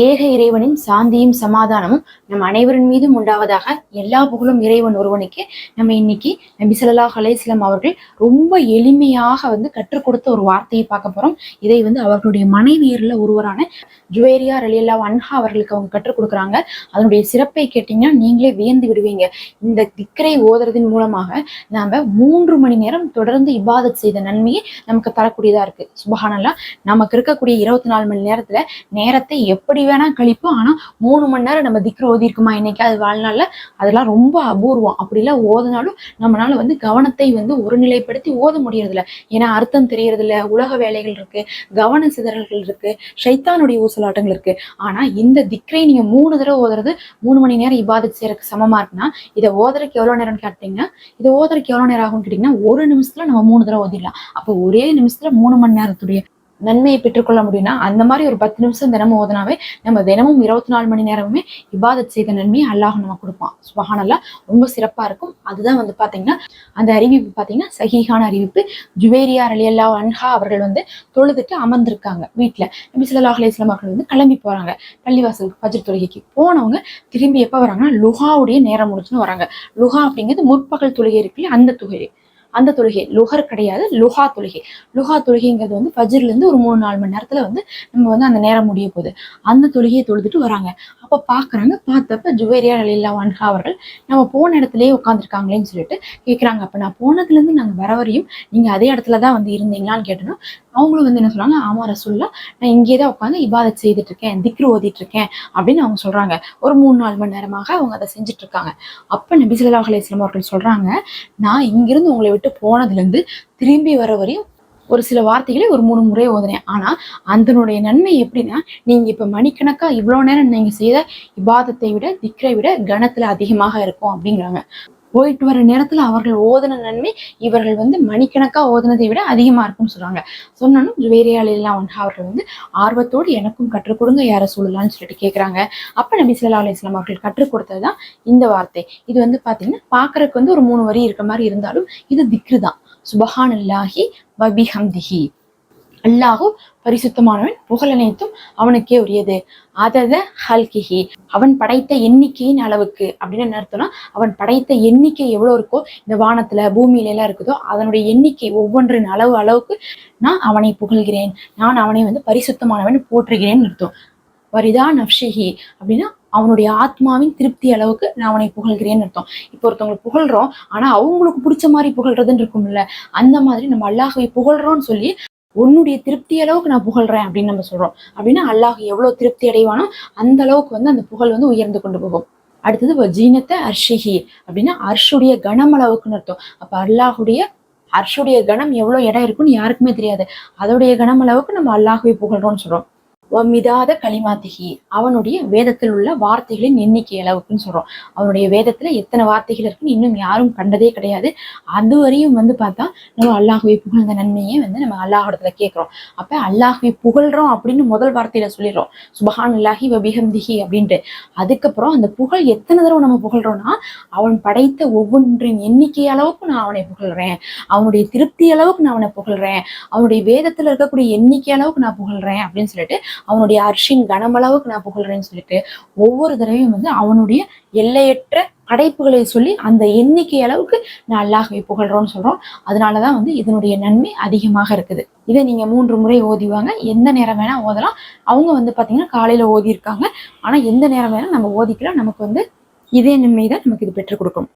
ஏக இறைவனின் சாந்தியும் சமாதானமும் நம் அனைவரின் மீதும் உண்டாவதாக எல்லா புகழும் இறைவன் ஒருவனுக்கு. நம்ம இன்னைக்கு நபி ஸல்லல்லாஹு அலையம் அவர்கள் ரொம்ப எளிமையாக வந்து கற்றுக் கொடுத்த ஒரு வார்த்தையை பார்க்க போறோம். இதை வந்து அவர்களுடைய மனைவியர்ல ஒருவரான ஜுவேரியா ரலியல்லா அன்ஹா அவர்களுக்கு அவங்க கற்றுக் கொடுக்குறாங்க. அதனுடைய சிறப்பை கேட்டீங்கன்னா நீங்களே வியந்து விடுவீங்க. இந்த திக்கரை ஓதுறதின் மூலமாக நாம மூன்று மணி நேரம் தொடர்ந்து இபாதத் செய்த நன்மையை நமக்கு தரக்கூடியதா இருக்கு. சுபஹானல்லா நமக்கு இருக்கக்கூடிய இருபத்தி நாலு மணி நேரத்துல நேரத்தை எப்படி வேணா கழிப்போம். ஆனா மூணு மணி நேரம் நம்ம திக்ரு ஓதி இருக்குமா இன்னைக்கு? அது வாழ்நாள்ல அதெல்லாம் ரொம்ப அபூர்வம். அப்படிலாம் ஓதுனாலும் நம்மளால வந்து கவனத்தை வந்து ஒருநிலைப்படுத்தி ஓத முடியறதில்ல. ஏன்னா அர்த்தம் தெரியறதில்ல. உலக வேலைகள் இருக்கு. கவன சிதறல்கள் இருக்கு. ஷைத்தானுடைய ஊசலாட்டங்கள் இருக்கு. ஆனா இந்த திக்ரை நீங்க மூணு தடவை ஓதுறது மூணு மணி நேரம் இபாதத் செய்யறதுக்கு சமமா இருக்குன்னா இதை ஓதுறதுக்கு எவ்வளவு நேரம்னு கேட்டீங்கன்னா இதை ஓதுறதுக்கு எவ்வளவு நேரம் ஆகும்னு கேட்டீங்கன்னா ஒரு நிமிஷத்துல நம்ம மூணு தடவை ஓதிடலாம். அப்போ ஒரே நிமிஷத்துல மூணு மணி நேரத்துடைய நன்மையை பெற்றுக்கொள்ள முடியும்னா அந்த மாதிரி ஒரு பத்து நிமிஷம் தினமும் ஓதுனாவே நம்ம தினமும் இருபத்தி நாலு மணி நேரமுமே இபாதத் செய்த நன்மையை அல்லாஹ் நம்ம கொடுப்பான். சுபஹானல்லா ரொம்ப சிறப்பா இருக்கும். அதுதான் வந்து பாத்தீங்கன்னா அந்த அறிவிப்பு பாத்தீங்கன்னா சகிஹான அறிவிப்பு. ஜுவேரியா அலியல்லா அன்ஹா அவர்கள் வந்து தொழுதுட்டு அமர்ந்திருக்காங்க வீட்டுல நபி ஸல்லல்லாஹு அலைஹி அவர்கள் வந்து கிளம்பி போறாங்க. பள்ளிவாசலுக்கு ஃபஜ்ர் தொழுகைக்கு போனவங்க திரும்பி எப்ப வராங்கன்னா லுஹாவுடைய நேரம் முடிச்சுன்னு வராங்க. லுஹா அப்படிங்கிறது முற்பகல் தொழுகை இருக்குல்ல அந்த தொழுகை. அந்த தொழுகை லுஹர் கிடையாது லுஹா தொழுகை. லுஹா தொழுகைங்கிறது வந்து ஃபஜ்ர்ல இருந்து ஒரு மூணு நாலு மணி நேரத்துல வந்து நம்ம வந்து அந்த நேரம் முடிய போகுது. அந்த தொழுகையை தொழுதுட்டு வராங்க. அப்போ பார்க்குறாங்க பார்த்தப்ப ஜுவேரியா அலில்லா வான்ஹா அவர்கள் நம்ம போன இடத்துலயே உட்காந்துருக்காங்களேன்னு சொல்லிட்டு கேட்குறாங்க அப்போ நான் போனதுலேருந்து நாங்கள் வர வரையும் நீங்கள் அதே இடத்துல தான் வந்து இருந்தீங்களான்னு கேட்டோம்னா அவங்களும் வந்து என்ன சொல்கிறாங்க ஆமா ரசூல்லா நான் இங்கே தான் உட்காந்து இபாதத் செய்துட்டு இருக்கேன் திக்ரு ஓதிட்டு இருக்கேன் அப்படின்னு அவங்க சொல்கிறாங்க ஒரு மூணு நாலு மணி நேரமாக அவங்க அதை செஞ்சுட்டு இருக்காங்க அப்போ நபி ஸல்லல்லாஹு அலையம் அவர்கள் சொல்கிறாங்க நான் இங்கிருந்து உங்களை விட்டு போனதுலேருந்து திரும்பி வர வரையும் ஒரு சில வார்த்தைகளை ஒரு மூணு முறை ஓதுனேன். ஆனா அதனுடைய நன்மை எப்படின்னா நீங்க இப்ப மணிக்கணக்கா இவ்வளவு நேரம் நீங்க செய்த இபாதத்தை விட திக்ரை விட கணத்தில் அதிகமாக இருக்கும் அப்படிங்கிறாங்க. போயிட்டு வர நேரத்துல அவர்கள் ஓதுன நன்மை இவர்கள் வந்து மணிக்கணக்கா ஓதுனதை விட அதிகமா இருக்கும்னு சொல்றாங்க. சொன்னாலும் ஜுவேரியாலெல்லாம் வந்து அவர்கள் வந்து ஆர்வத்தோடு எனக்கும் கற்றுக் கொடுங்க யார சொல்லலாம்னு சொல்லிட்டு கேக்குறாங்க. அப்ப நபி சொல்லா அலைஹி வஸல்லம் அவர்கள் கற்றுக் கொடுத்ததுதான் இந்த வார்த்தை. இது வந்து பாத்தீங்கன்னா பாக்குறதுக்கு வந்து ஒரு மூணு வரி இருக்க மாதிரி இருந்தாலும் இது திக்ரு தான் சுபஹானல்லாஹி வபிஹம்திஹி. அல்லாஹு பரிசுத்தமானவன் புகழ் அனைத்தும் அவனுக்கே உரியது. அதத ஹல்கிஹி அவன் படைத்த எண்ணிக்கையின் அளவுக்கு அப்படின்னு என்ன அர்த்தம்னா அவன் படைத்த எண்ணிக்கை எவ்வளவு இருக்கோ இந்த வானத்துல பூமியில எல்லாம் இருக்குதோ அதனுடைய எண்ணிக்கை ஒவ்வொன்றின் அளவு அளவுக்கு நான் அவனை புகழ்கிறேன். நான் அவனை வந்து பரிசுத்தமானவன் போற்றுகிறேன்னு அர்த்தம். வரிதா நப்ஷிஹி அப்படின்னா அவனுடைய ஆத்மாவின் திருப்தி அளவுக்கு நான் அவனை புகழ்கிறேன்னு அர்த்தம். இப்போ ஒருத்தவங்களை புகழ்றோம் ஆனா அவங்களுக்கு பிடிச்ச மாதிரி புகழ்றதுன்னு இருக்கும்ல அந்த மாதிரி நம்ம அல்லாஹை புகழ்றோம்னு சொல்லி உன்னுடைய திருப்தி அளவுக்கு நான் புகழ்றேன் அப்படின்னு நம்ம சொல்றோம். அப்படின்னா அல்லாஹ் எவ்வளவு திருப்தி அடைவானோ அந்த அளவுக்கு வந்து அந்த புகழ் வந்து உயர்ந்து கொண்டு போகும். அடுத்தது ஜீனத்தை அர்ஷிஹி. அப்படின்னா அர்ஷுடைய கணம் அளவுக்குன்னு அர்த்தம். அப்ப அல்லாஹுடைய அர்ஷுடைய கணம் எவ்வளவு இடம் இருக்குன்னு யாருக்குமே தெரியாது. அதோடைய கணம் அளவுக்கு நம்ம அல்லாஹுவை புகழ்றோம்னு சொல்றோம். மிதாத களிமாத்திகி. அவனுடைய வேதத்தில் உள்ள வார்த்தைகளின் எண்ணிக்கை அளவுக்குன்னு சொல்றோம். அவனுடைய வேதத்துல எத்தனை வார்த்தைகள் இருக்குன்னு இன்னும் யாரும் கண்டதே கிடையாது. அது வரையும் வந்து பார்த்தா நம்ம அல்லாஹுவை புகழ்ந்த நன்மையை வந்து நம்ம அல்லாஹிடத்துல கேட்கிறோம். அப்ப அல்லாஹுவை புகழ்றோம் அப்படின்னு முதல் வார்த்தையில சொல்லிடுறோம். சுபஹான் அல்லாஹி வபிஹம்திஹி அப்படின்ட்டு. அதுக்கப்புறம் அந்த புகழ் எத்தனை தடவை நம்ம புகழ்றோம்னா அவன் படைத்த ஒவ்வொன்றின் எண்ணிக்கை அளவுக்கு நான் அவனை புகழ்றேன். அவனுடைய திருப்தி அளவுக்கு நான் அவனை புகழ்றேன். அவனுடைய வேதத்துல இருக்கக்கூடிய எண்ணிக்கை அளவுக்கு நான் புகழ்றேன் அப்படின்னு சொல்லிட்டு அவனுடைய அர்ஷின் கனமளவுக்கு நான் புகழ்றேன்னு சொல்லிட்டு ஒவ்வொரு தடவையும் வந்து அவனுடைய எல்லையற்ற படைப்புகளை சொல்லி அந்த எண்ணிக்கை அளவுக்கு நான் அல்லாஹை புகழ்றோம்னு சொல்றோம். அதனாலதான் வந்து இதனுடைய நன்மை அதிகமாக இருக்குது. இதை நீங்க மூன்று முறை ஓதிவாங்க எந்த நேரம் வேணா ஓதலாம். அவங்க வந்து பாத்தீங்கன்னா காலையில ஓதி இருக்காங்க ஆனா எந்த நேரம் வேணா நம்ம ஓதிக்கலாம். நமக்கு வந்து இதே நன்மை தான் நமக்கு இது பெற்றுக் கொடுக்கும்.